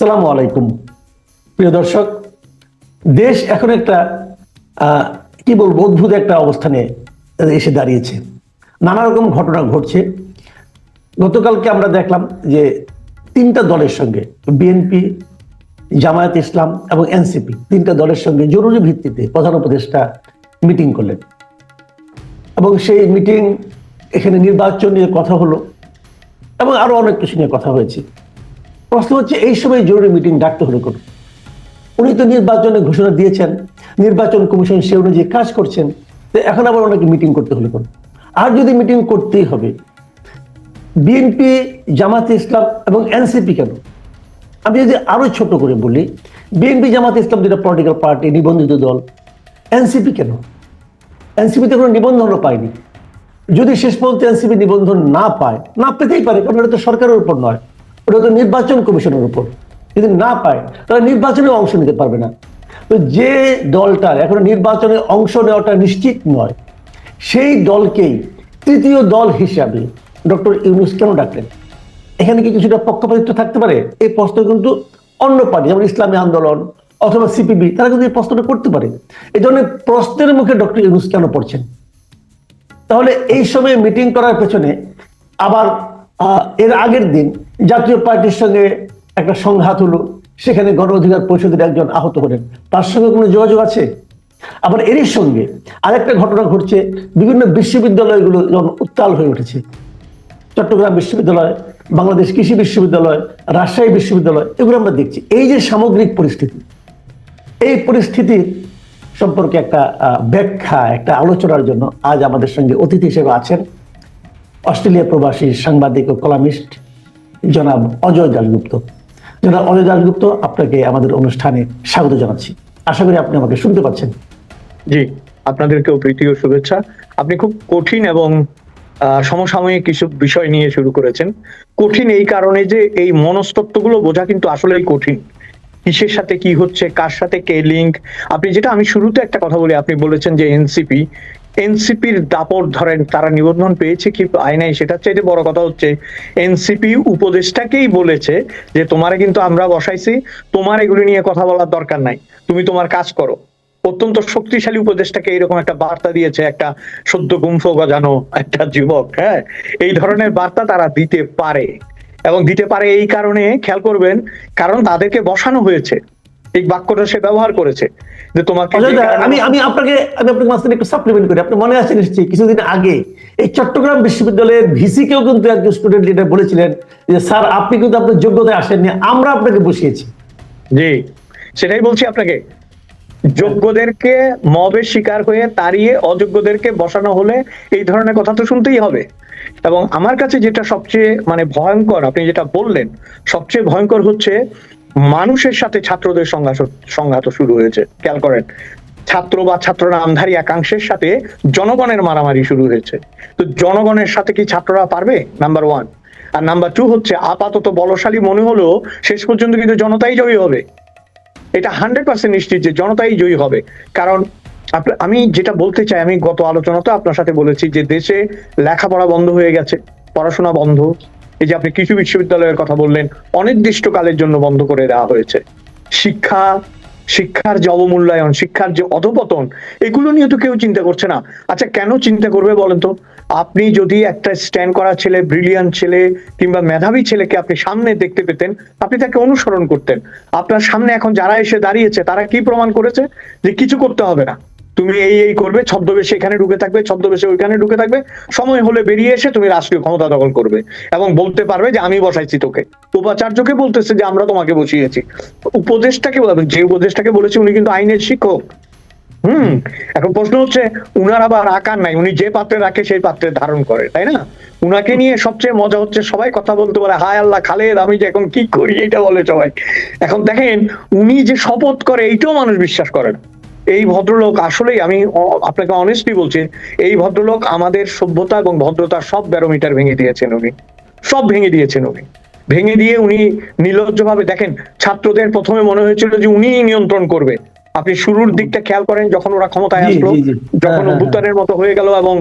সালামু আলাইকুম। প্রিয় দর্শক, দেশ এখন একটা কি বলব, অদ্ভুত একটা অবস্থানে এসে দাঁড়িয়েছে। নানা রকম ঘটনা ঘটছে। গতকালকে আমরা দেখলাম যে তিনটা দলের সঙ্গে, বিএনপি, জামায়াত ইসলাম এবং এনসিপি, তিনটা দলের সঙ্গে জরুরি ভিত্তিতে প্রধান উপদেষ্টা মিটিং করলেন। এবং সেই মিটিং এখানে নির্বাচন নিয়ে কথা হলো এবং আরও অনেক কিছু নিয়ে কথা হয়েছে। প্রশ্ন হচ্ছে, এই সময় জরুরি মিটিং ডাকতে হলো কেন? উনি তো নির্বাচনের ঘোষণা দিয়েছেন, নির্বাচন কমিশন সে অনুযায়ী কাজ করছেন, তো এখন আবার ওনাকে মিটিং করতে হলো কেন? আর যদি মিটিং করতেই হবে বিএনপি জামাতে ইসলাম এবং এনসিপি কেন? আমি যদি আরও ছোট করে বলি বিএনপি জামাতে ইসলাম যেটা পলিটিক্যাল পার্টি নিবন্ধিত দল এনসিপি কেন? এনসিপিতে কোনো নিবন্ধনও পায়নি। যদি শেষ পর্যন্ত এনসিপি নিবন্ধন না পায়, না পেতেই পারে, কারণ এটা তো সরকারের উপর নয়। ওটা তো নির্বাচন কমিশনের উপর। যদি না পায়, তাহলে নির্বাচনে অংশ নিতে পারবে না। তো যে দলটার এখন নির্বাচনে অংশ নেওয়াটা নিশ্চিত নয়, সেই দলকেই তৃতীয় দল হিসাবে ডক্টর ইউনুস কেন ডাকলেন? এখানে কি কিছুটা পক্ষপাতিত্ব থাকতে পারে? এই প্রশ্ন কিন্তু অন্য পার্টি, যেমন ইসলামী আন্দোলন অথবা সিপিবি, তারা কিন্তু এই প্রশ্নটা করতে পারে। এই ধরনের প্রশ্নের মুখে ডক্টর ইউনুস কেন পড়ছেন? তাহলে এই সময় মিটিং করার পেছনে আবার এর আগের দিন জাতীয় পার্টির সঙ্গে একটা সংঘাত হলো, সেখানে গণ অধিকার পরিষদের একজন আহত হলেন। তার সঙ্গে কোনো যোগাযোগ আছে? আবার এরই সঙ্গে আরেকটা ঘটনা ঘটছে, বিভিন্ন বিশ্ববিদ্যালয়গুলো যখন উত্তাল হয়ে উঠেছে। চট্টগ্রাম বিশ্ববিদ্যালয়, বাংলাদেশ কৃষি বিশ্ববিদ্যালয়, রাজশাহী বিশ্ববিদ্যালয়, এগুলো আমরা দেখছি। এই যে সামগ্রিক পরিস্থিতি, এই পরিস্থিতির সম্পর্কে একটা ব্যাখ্যা, একটা আলোচনার জন্য আজ আমাদের সঙ্গে অতিথি হিসেবে আছেন অস্ট্রেলিয়া প্রবাসী সাংবাদিক ও কলামিস্ট জনাব অজয় দাশগুপ্ত। জনাব অজয় দাশগুপ্ত, আপনাকে আমাদের অনুষ্ঠানে স্বাগত জানাচ্ছি। আশা করি আপনি আমাকে শুনতে পাচ্ছেন। জি, আপনাদেরকেও প্রীতি ও শুভেচ্ছা। আপনি খুব কঠিন এবং সমসাময়িক কিছু বিষয় নিয়ে শুরু করেছেন। কঠিন এই কারণে যে এই মনস্তত্ত্বগুলো বোঝা কিন্তু আসলেই কঠিন। কিসের সাথে কি হচ্ছে, কার সাথে কে লিঙ্ক? আপনি যেটা আমি শুরুতে একটা কথা বলি, আপনি বলেছেন যে এনসিপি এনসিপির দাপট, ধরেন তারা নিবন্ধন পেয়েছে কি আয় নাই, সেটার চাইতে বড় কথা হচ্ছে এনসিপি উপদেষ্টাকেই বলেছে যে, তোমারে কিন্তু আমরা বসাইছি, তোমার এগুলি নিয়ে কথা বলার দরকার নাই, তুমি তোমার কাজ করো। অত্যন্ত শক্তিশালী উপদেশটাকে এরকম একটা বার্তা দিয়েছে একটা সদ্য গুম্ফ গজানো একটা যুবক হ্যাঁ? এই ধরনের বার্তা তারা দিতে পারে এবং দিতে পারে এই কারণে, খেয়াল করবেন, কারণ তাদেরকে বসানো হয়েছে। এই বাক্যটা সে ব্যবহার করেছে যে তোমাকে কারণে- আমি আমি আপনাকে আমি আপনাকে মাঝখানে একটু সাপ্লিমেন্ট করি। আপনি মনে আছে নিশ্চয়ই কিছুদিন আগে এই চট্টগ্রাম বিশ্ববিদ্যালয়ের ভিসি কেও কিন্তু একজন স্টুডেন্ট লিডার বলেছিলেন যে স্যার আপনি কিন্তু আপনার যোগ্যতায় আসেননি আমরা আপনাকে বসিয়েছি। জি সেটাই বলছি আপনাকে। যোগ্যদেরকে মবের শিকার হয়ে তাড়িয়ে অযোগ্যদেরকে বসানো হলে এই ধরনের কথা তো শুনতেই হবে। এবং আমার কাছে যেটা সবচেয়ে মানে ভয়ঙ্কর আপনি যেটা বললেন সবচেয়ে ভয়ঙ্কর হচ্ছে মানুষের সাথে ছাত্রদের সংঘাত সংঘাত শুরু হয়েছে। খেয়াল করেন, ছাত্র বা ছাত্র নামধারী একাংশের সাথে জনগণের মারামারি শুরু হয়েছে। তো জনগণের সাথে কি ছাত্ররা পারবে? নাম্বার ওয়ান আর নাম্বার টু হচ্ছে, আপাতত বলশালী মনে হলেও শেষ পর্যন্ত কিন্তু জনতাই জয়ী হবে। এটা হান্ড্রেড পার্সেন্ট নিশ্চিত যে জনতাই জয়ী হবে। কারণ আমি যেটা বলতে চাই, আমি গত আলোচনাতে আপনার সাথে বলেছি যে দেশে লেখাপড়া বন্ধ হয়ে গেছে, পড়াশোনা বন্ধ এই যে আপনি কৃষি বিশ্ববিদ্যালয়ের কথা বললেন, অনির্দিষ্টকালের জন্য বন্ধ করে দেওয়া হয়েছে। শিক্ষা, শিক্ষার যে অবমূল্যায়ন, শিক্ষার যে অধপতন, এগুলো নিয়ে তো কেউ চিন্তা করছে না। আচ্ছা কেন চিন্তা করবে বলেন তো? আপনি যদি একটা স্ট্যান্ড করা ছেলে ব্রিলিয়ান ছেলে কিংবা মেধাবী ছেলেকে আপনি সামনে দেখতে পেতেন, আপনি তাকে অনুসরণ করতেন। আপনার সামনে এখন যারা এসে দাঁড়িয়েছে, তারা কি প্রমাণ করেছে? যে কিছু করতে হবে না। তুমি এই এই করবে, ছদ্মবেশে এখানে ঢুকে থাকবে, ছদ্মবেশে ওইখানে ঢুকে থাকবে। সময় হলে বেরিয়ে এসে তুমি রাষ্ট্রীয় ক্ষমতা দখল করবে এবং বলতে পারবে যে আমি বসাইছি তোকে। উপাচার্যকে বলতেছে যে আমরা তোমাকে বসিয়েছি। উপদেশটাকে যে উপদেশটাকে বলেছি উনি কিন্তু আইনের শিক্ষক। হুম, এখন প্রশ্ন হচ্ছে, উনার আবার আকার নাই, উনি যে পাত্রে রাখে সেই পাত্রে ধারণ করে, তাই না? উনাকে নিয়ে সবচেয়ে মজা হচ্ছে সবাই কথা বলতে পারে হায় আল্লাহ, খালেদ, আমি যে এখন কি করি? এটা বলে সবাই। এখন দেখেন, উনি যে শপথ করে, এইটাও মানুষ বিশ্বাস করে না। এই ভদ্রলোক আসলেই আমি আপনাকে অনেস্টলি বলছি এই ভদ্রলোক আমাদের সভ্যতা এবং ভদ্রতার সব ব্যারোমিটার ভেঙে দিয়েছেন উনি। সব ভেঙে দিয়েছেন উনি। ভেঙে দিয়ে উনি নির্লজ্জভাবে দেখেন ছাত্রদের প্রথমে মনে হয়েছিল যে উনিই নিয়ন্ত্রণ করবে। আপনি শুরুর দিকটা খেয়াল করেন যখন ওরা ক্ষমতায় আসলো। যখন হ্যাঁ, হ্যাঁ, অভ্যুত্থানের মতো হয়ে গেল এবং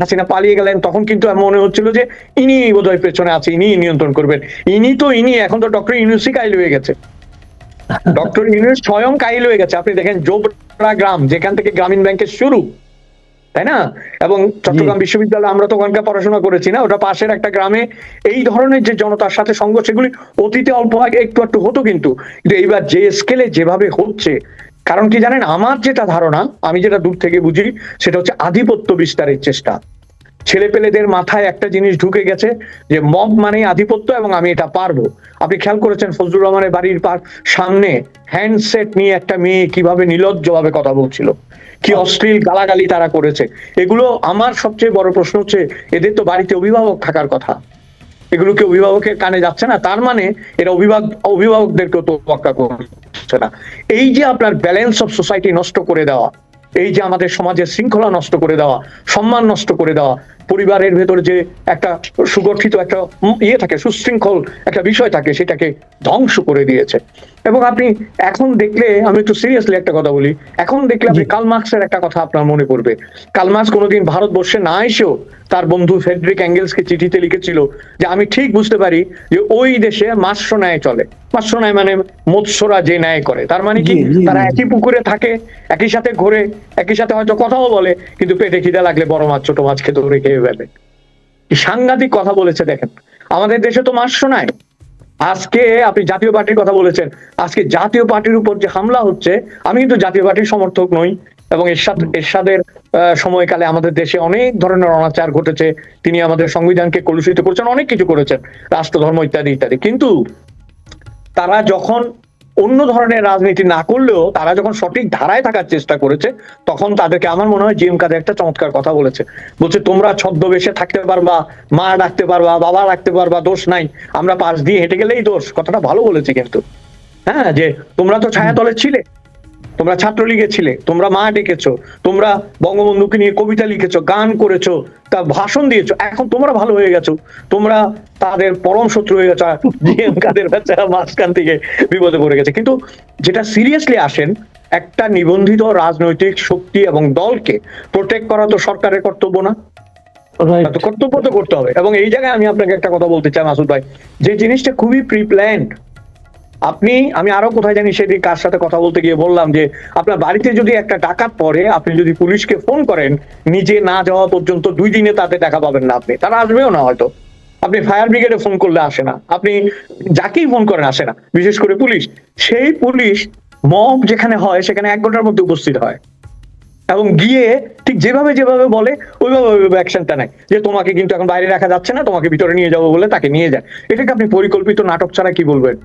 হাসিনা পালিয়ে গেলেন তখন কিন্তু মনে হচ্ছিল যে ইনি বোধহয় পেছনে আছে ইনি নিয়ন্ত্রণ করবেন। ইনি তো ইনি এখন তো ডক্টর ইউনুসি কাইল হয়ে গেছে। ডক্টর ইউনুস স্বয়ং কাইল হয়ে গেছে। আপনি দেখেন জোবরা গ্রাম যেখান থেকে গ্রামীণ ব্যাংকের শুরু তাই না? এবং চট্টগ্রাম বিশ্ববিদ্যালয়ে আমরা তো ওখানকার পড়াশোনা করেছি না ওটা পাশের একটা গ্রামে এই ধরনের যে জনতার সাথে সংঘর্ষ এগুলি অতীতে অল্প আগে একটু একটু হতো কিন্তু কিন্তু এইবার যে স্কেলে যেভাবে হচ্ছে কারণ কি জানেন আমার যেটা ধারণা আমি যেটা দূর থেকে বুঝি সেটা হচ্ছে আধিপত্য বিস্তারের চেষ্টা। ছেলেপেলেদের মাথায় একটা জিনিস ঢুকে গেছে যে মব মানে আধিপত্য এবং আমি এটা পারব। আপনি খেয়াল করেছেন ফজলুর রহমানের বাড়ির পার সামনে হ্যান্ডসেট নিয়ে একটা মেয়ে কীভাবে নির্লজ্জভাবে কথা বলছিল? কি অশ্লীল গালাগালি তারা করেছে? এগুলো আমার সবচেয়ে বড় প্রশ্ন হচ্ছে, এদের তো বাড়িতে অভিভাবক থাকার কথা। এগুলো কি অভিভাবকের কানে যাচ্ছে না? তার মানে এরা অভিভাবক অভিভাবকদেরকেও তোয়াক্কা করছে না। এই যে আপনার ব্যালেন্স অফ সোসাইটি নষ্ট করে দেওয়া এই যে আমাদের সমাজের শৃঙ্খলা নষ্ট করে দেওয়া, সম্মান নষ্ট করে দেওয়া, পরিবারের ভেতরে যে একটা সুগঠিত একটা ইয়ে থাকে, সুশৃঙ্খল একটা বিষয় থাকে, সেটাকে ধ্বংস করে দিয়েছে। এবং আপনি এখন দেখলে আমি একটু সিরিয়াসলি একটা কথা বলি। এখন দেখলে আপনি। কাল মার্কসের একটা কথা আপনার মনে পড়বে। কাল মার্কস কোনোদিন ভারতবর্ষে না এসেও তার বন্ধু ফেডরিক অ্যাঙ্গেলসকে চিঠিতে লিখেছিল যে আমি ঠিক বুঝতে পারি যে ওই দেশে মাৎস্য ন্যায় চলে। মাৎস্য ন্যায় মানে মৎস্যরা যে ন্যায় করে। তার মানে কি? তারা একই পুকুরে থাকে একই সাথে ঘোরে একই সাথে হয়তো কথাও বলে কিন্তু পেটে খিদে লাগলে বড় মাছ ছোট মাছ খেতে ধরে খেয়ে ফেলে। সাংঘাতিক কথা বলেছে দেখেন। আমাদের দেশে তো মাৎস্য নাই আজকে আপনি জাতীয় পার্টির কথা বলেছেন। আজকে জাতীয় পার্টির উপর যে হামলা হচ্ছে, আমি কিন্তু জাতীয় পার্টির সমর্থক নই এবং এরশাদ, এরশাদের সময়কালে আমাদের দেশে অনেক ধরনের অনাচার ঘটেছে। তিনি আমাদের সংবিধানকে কলুষিত করেছেন, অনেক কিছু করেছেন রাষ্ট্র ধর্ম ইত্যাদি ইত্যাদি। কিন্তু তারা যখন অন্য ধরনের রাজনীতি না করলেও তারা যখন সঠিক ধারায় থাকার চেষ্টা করেছে, তখন তাদেরকে আমার মনে হয় জিএম কাদের একটা চমৎকার কথা বলেছে। বলছে, তোমরা ছদ্মবেশে থাকতে পারবা, মা রাখতে পারবা, বাবা রাখতে পারবা, দোষ নাই। আমরা পাশ দিয়ে হেঁটে গেলেই দোষ। কথাটা ভালো বলেছে কিন্তু। হ্যাঁ যে তোমরা তো ছায়াতলে ছিলে। তোমরা ছাত্রলীগে ছিলে তোমরা মা ডেকেছো তোমরা বঙ্গবন্ধুকে নিয়ে কবিতা লিখেছো গান করেছ তা ভাষণ দিয়েছ এখন তোমরা ভালো হয়ে গেছো তোমরা তাদের পরম শত্রু হয়ে গেছো কাদের বাচ্চারা মাঝখান থেকে বিপদে পড়ে গেছে। কিন্তু যেটা সিরিয়াসলি আসেন একটা নিবন্ধিত রাজনৈতিক শক্তি এবং দলকে প্রোটেক্ট করা তো সরকারের কর্তব্য না। তো কর্তব্য তো করতে হবে। এবং এই জায়গায় আমি আপনাকে একটা কথা বলতে চাই মাসুদ ভাই যে জিনিসটা খুবই প্রি প্ল্যান্ড আপনি, আমি আরও কোথায় জানি সেদিন কার সাথে কথা বলতে গিয়ে বললাম যে, আপনার বাড়িতে যদি একটা ডাকাত পড়ে, আপনি যদি পুলিশকে ফোন করেন, নিজে না যাওয়া পর্যন্ত দুই দিনে তাতে দেখা পাবেন না আপনি। তারা আসবেও না হয়তো। আপনি ফায়ার ব্রিগেডে ফোন করলে আসে না। আপনি যাকেই ফোন করেন আসে না। বিশেষ করে পুলিশ। সেই পুলিশ মব যেখানে হয়, সেখানে এক ঘণ্টার মধ্যে উপস্থিত হয়। এবং গিয়ে ঠিক যেভাবে যেভাবে বলে, ওইভাবে ওইভাবে অ্যাকশনটা নেয়। যে তোমাকে কিন্তু এখন বাইরে রাখা যাচ্ছে না, তোমাকে ভিতরে নিয়ে যাব বলে তাকে নিয়ে যায়। এটাকে আপনি পরিকল্পিত নাটক ছাড়া কি বলবেন?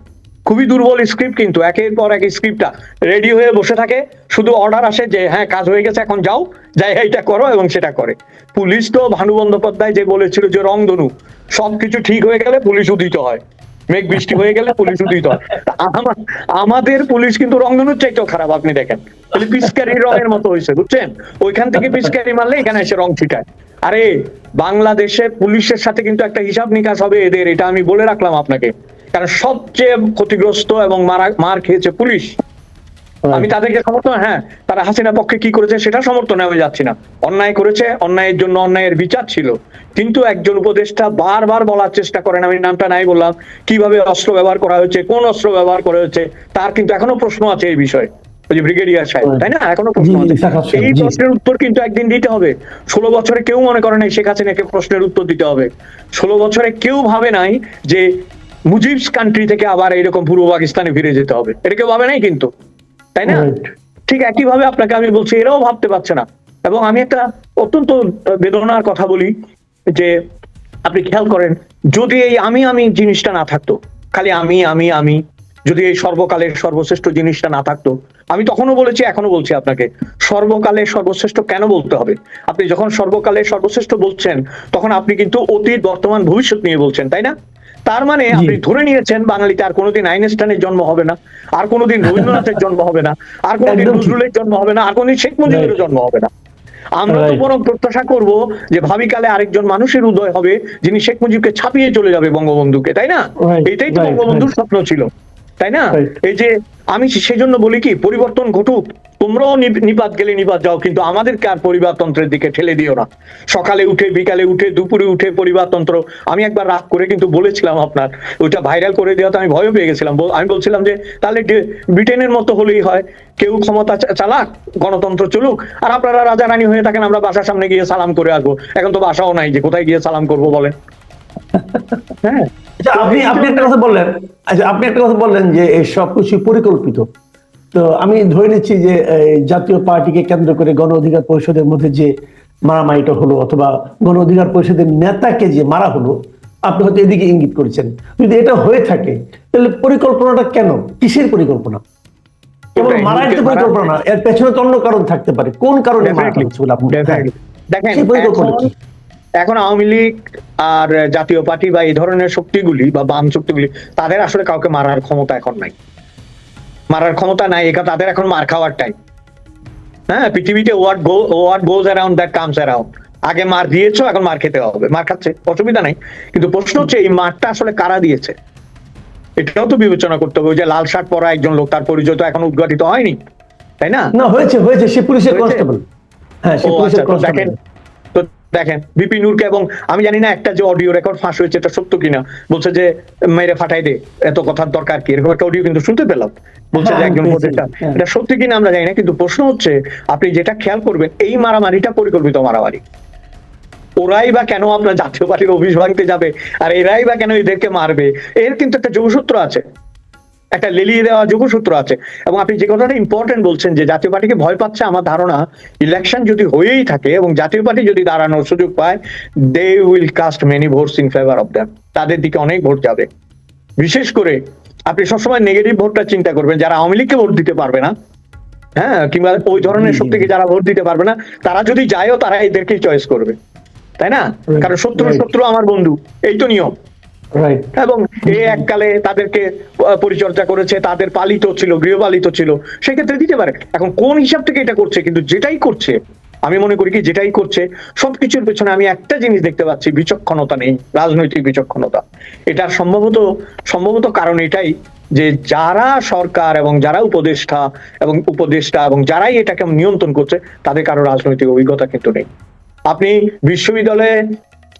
খুবই দুর্বল স্ক্রিপ্ট কিন্তু, একের পর এক স্ক্রিপ্টটা রেডি হয়ে বসে থাকে। শুধু অর্ডার আসে যে হ্যাঁ কাজ হয়ে গেছে, এখন যাও। যাই এইটা করো এবং সেটা করে। পুলিশ তো ভানু বন্দ্যোপাধ্যায় যে বলেছিল যে, রংধনু, সবকিছু ঠিক হয়ে গেলে পুলিশ উদিত হয়। মেঘ বৃষ্টি হয়ে গেলে পুলিশ উদিত হয়। আমাদের পুলিশ কিন্তু রংধনুর চাইতেও খারাপ, আপনি দেখেন। পিচকারি রঙের মতো হয়েছে, বুঝছেন? ওইখান থেকে পিচকারি মারলে এখানে এসে রং ছিটায়। আরে, বাংলাদেশে পুলিশের সাথে কিন্তু একটা হিসাব নিকাশ হবে এদের, এটা আমি বলে রাখলাম আপনাকে। কারণ সবচেয়ে ক্ষতিগ্রস্ত এবং মারা মার খেয়েছে পুলিশ। আমি তাদেরকে সমর্থন হ্যাঁ তারা হাসিনা পক্ষে কি করেছে সেটা সমর্থনে আমি যাচ্ছি না। অন্যায় করেছে অন্যায়ের জন্য অন্যায়ের বিচার ছিল। কিন্তু একজন উপদেষ্টা বারবার বলার চেষ্টা করেন আমি নামটা নাই বললাম কীভাবে অস্ত্র ব্যবহার করা হয়েছে কোন অস্ত্র ব্যবহার করা হয়েছে তার কিন্তু এখনও প্রশ্ন আছে এই বিষয়ে। ওই যে ব্রিগেডিয়ার সাহেব তাই না? এখনও প্রশ্ন আছে। এই প্রশ্নের উত্তর কিন্তু একদিন দিতে হবে। ষোলো বছরে কেউ মনে করে নাই শেখ হাসিনাকে প্রশ্নের উত্তর দিতে হবে। ষোলো বছরে কেউ ভাবে নাই যে মুজিবস কান্ট্রি থেকে আবার এইরকম পূর্ব পাকিস্তানে ফিরে যেতে হবে। এটা কেউ ভাবে নাই কিন্তু তাই না. ঠিক একইভাবে আপনাকে আমি বলছি এরাও ভাবতে পারছে না। এবং আমি একটা অত্যন্ত বেদনার কথা বলি যে আপনি খেয়াল করেন যদি এই আমি আমি জিনিসটা না থাকতো খালি আমি আমি আমি যদি এই সর্বকালের সর্বশ্রেষ্ঠ জিনিসটা না থাকতো আমি তখনও বলেছি এখনও বলছি আপনাকে সর্বকালের সর্বশ্রেষ্ঠ কেন বলতে হবে? আপনি যখন সর্বকালের সর্বশ্রেষ্ঠ বলছেন তখন আপনি কিন্তু অতীত বর্তমান ভবিষ্যৎ নিয়ে বলছেন তাই না? তার মানে। আপনি ধরে নিয়েছেন বাঙালিতে আর কোনোদিন আইনস্টাইনের জন্ম হবে না আর কোনোদিন রবীন্দ্রনাথের জন্ম হবে না আর কোনোদিন নজরুলের জন্ম হবে না আর কোনোদিন শেখ মুজিবের জন্ম হবে না। আমরা তো বরং প্রত্যাশা করব যে ভাবিকালে আরেকজন মানুষের উদয় হবে যিনি শেখ মুজিবকে ছাপিয়ে চলে যাবে বঙ্গবন্ধুকে তাই না? এটাই তো বঙ্গবন্ধুর স্বপ্ন ছিল তাই না? এই যে আমি সেজন্য বলি কি পরিবর্তন ঘটুক। তোমরাও নিপ- নিপাত গেলে নিপাত যাও কিন্তু আমাদেরকে আর পরিবারতন্ত্রের দিকে ঠেলে দিও না। সকালে উঠে বিকালে উঠে দুপুরে উঠে পরিবারতন্ত্র। আমি একবার রাগ করে কিন্তু বলেছিলাম আপনার ওইটা ভাইরাল করে দেওয়াতে আমি ভয়ও পেয়ে গেছিলাম। আমি বলছিলাম যে তাহলে ব্রিটেনের মতো হলেই হয়। কেউ ক্ষমতা চালাক গণতন্ত্র চলুক আর আপনারা রাজা রানী হয়ে থাকেন আমরা বাসার সামনে গিয়ে সালাম করে আসব। এখন তো বাসাও নাই যে কোথায় গিয়ে সালাম করব বলেন? হ্যাঁ। আচ্ছা আপনি আপনি একটা কথা বললেন। আচ্ছা আপনি একটা কথা বললেন যে এই সবকিছু পরিকল্পিত। তো আমি ধরে নিচ্ছি যে জাতীয় পার্টিকে কেন্দ্র করে গণ অধিকার পরিষদের মধ্যে যে মারামারিটা হলো অথবা গণ অধিকার পরিষদের নেতাকে যে মারা হলো আপনি হয়তো এদিকে ইঙ্গিত করেছেন। যদি এটা হয়ে থাকে তাহলে পরিকল্পনাটা কেন? কিসের পরিকল্পনা? কেবল মারার তো পরিকল্পনা না এর পেছনে তো অন্য কারণ থাকতে পারে। কোন কারণে মারা হচ্ছে বলে আপনি। দেখেন পরিকল্পনা? এখন এখন আওয়ামী লীগ আর জাতীয় পার্টি বা এই ধরনের শক্তিগুলি বা বাম শক্তিগুলি তাদের আসলে কাউকে মারার ক্ষমতা এখন নাই। মারার ক্ষমতা নাই এটা তাদের এখন মার খাওয়ার টাইম হ্যাঁ পৃথিবীতে what go what goes around that comes around আগে মার দিয়েছ এখন মার খেতে হবে। মার খাচ্ছে অসুবিধা নাই। কিন্তু প্রশ্ন হচ্ছে এই মারটা আসলে কারা দিয়েছে? এটাও তো বিবেচনা করতে হবে। যে লাল শার্ট পরা একজন লোক তার পরিচয় তো এখন উদ্ঘাটিত হয়নি তাই না? না হয়েছে হয়েছে সে পুলিশের কনস্টেবল হ্যাঁ সে পুলিশের আচ্ছা, কনস্টেবল তো দেখেন বিপি নূরকে এবং আমি জানি না একটা যে অডিও রেকর্ড ফাঁস হয়েছে এটা সত্য কিনা। বলছে যে মেরে ফাটাই দে এত কথার দরকার কি? এরকম একটা অডিও কিন্তু শুনতে পেলাম। বলছে যে হ্যাঁ, একজন উপদেষ্টা হ্যাঁ। এটা সত্যি কিনা আমরা জানি না কিন্তু প্রশ্ন হচ্ছে আপনি যেটা খেয়াল করবেন এই মারামারিটা পরিকল্পিত মারামারি। ওরাই বা কেন আপনার জাতীয় পার্টির অফিস ভাঙতে যাবে? আর এরাই বা কেন এদেরকে মারবে? এর কিন্তু একটা যোগসূত্র আছে। একটা লেলিয়ে দেওয়া যোগসূত্র আছে। এবং আপনি যে কথাটা ইম্পর্টেন্ট বলছেন যে জাতীয় পার্টিকে ভয় পাচ্ছে আমার ধারণা ইলেকশন যদি হয়েই থাকে এবং জাতীয় পার্টি যদি দাঁড়ানোর সুযোগ পায় they will cast many votes in favour of them তাদের দিকে অনেক ভোট যাবে। বিশেষ করে আপনি সবসময় নেগেটিভ ভোটটা চিন্তা করবেন যারা আওয়ামী লীগকে ভোট দিতে পারবে না হ্যাঁ কিংবা ওই ধরনের শক্তিকে যারা ভোট দিতে পারবে না তারা যদি যায়ও তারা এদেরকেই চয়েস করবে। তাই না? কারণ শত্রু শত্রু আমার বন্ধু এই তো নিয়ম। এবং এ এককালে তাদেরকে পরিচর্যা করেছে, তাদের পালিত ছিল, গৃহপালিত ছিল। সেক্ষেত্রে দিতে পারে। এখন কোন হিসাব থেকে এটা করছে? কিন্তু যেটাই করছে, আমি মনে করি কি, যেটাই করছে, সবকিছুর পেছনে আমি একটা জিনিস দেখতে পাচ্ছি, বিচক্ষণতা নেই, রাজনৈতিক বিচক্ষণতা। এটার সম্ভবত সম্ভবত কারণ এটাই যে যারা সরকার এবং যারা উপদেষ্টা এবং উপদেষ্টা এবং যারাই এটাকে নিয়ন্ত্রণ করছে, তাদের কারও রাজনৈতিক অভিজ্ঞতা কিন্তু নেই। আপনি বিশ্ববিদ্যালয়ে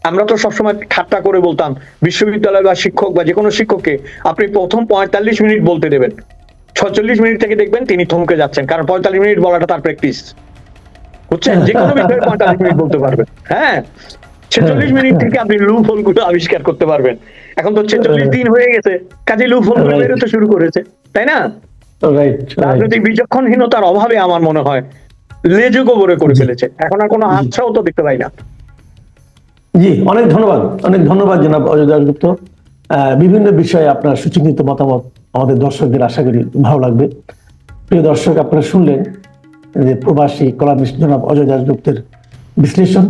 আমরা তো সবসময় ঠাট্টা করে বলতাম বিশ্ববিদ্যালয় বা শিক্ষক বা যে কোনো শিক্ষককে আপনি প্রথম পঁয়তাল্লিশ মিনিট বলতে দেবেন। ছচল্লিশ মিনিট থেকে দেখবেন তিনি থমকে যাচ্ছেন কারণ পঁয়তাল্লিশ মিনিট বলাটা তার প্র্যাকটিস। বুঝছেন? যে কোনো বিষয়ে পঁয়তাল্লিশ মিনিট বলতে পারবেন। হ্যাঁ? ছেচল্লিশ মিনিট থেকে আপনি লুপ হোলগুলো আবিষ্কার করতে পারবেন। এখন তো ছেচল্লিশ দিন হয়ে গেছে কাজে লুপ হোলগুলো. বেরোতে শুরু করেছে তাই না? রাজনৈতিক বিচক্ষণহীনতার অভাবে আমার মনে হয় লেজু গোবরে করে ফেলেছে। এখন আর কোনো আচ্ছাও তো দেখতে পাই না। জি, অনেক ধন্যবাদ অনেক ধন্যবাদ জনাব অজয় দাসগুপ্ত বিভিন্ন বিষয়ে আপনার সুচিন্তিত মতামত আমাদের দর্শকদের আশা করি ভালো লাগবে। প্রিয় দর্শক, আপনারা শুনলেন যে প্রবাসী কলামিস্ট জনাব অজয় দাসগুপ্তের বিশ্লেষণ।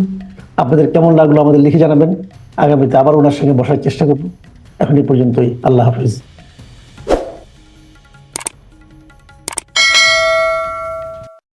আপনাদের কেমন লাগল আমাদের লিখে জানাবেন। আগামীতে আবার ওনার সঙ্গে বসার চেষ্টা করব। এখন এই পর্যন্তই, আল্লাহ হাফিজ।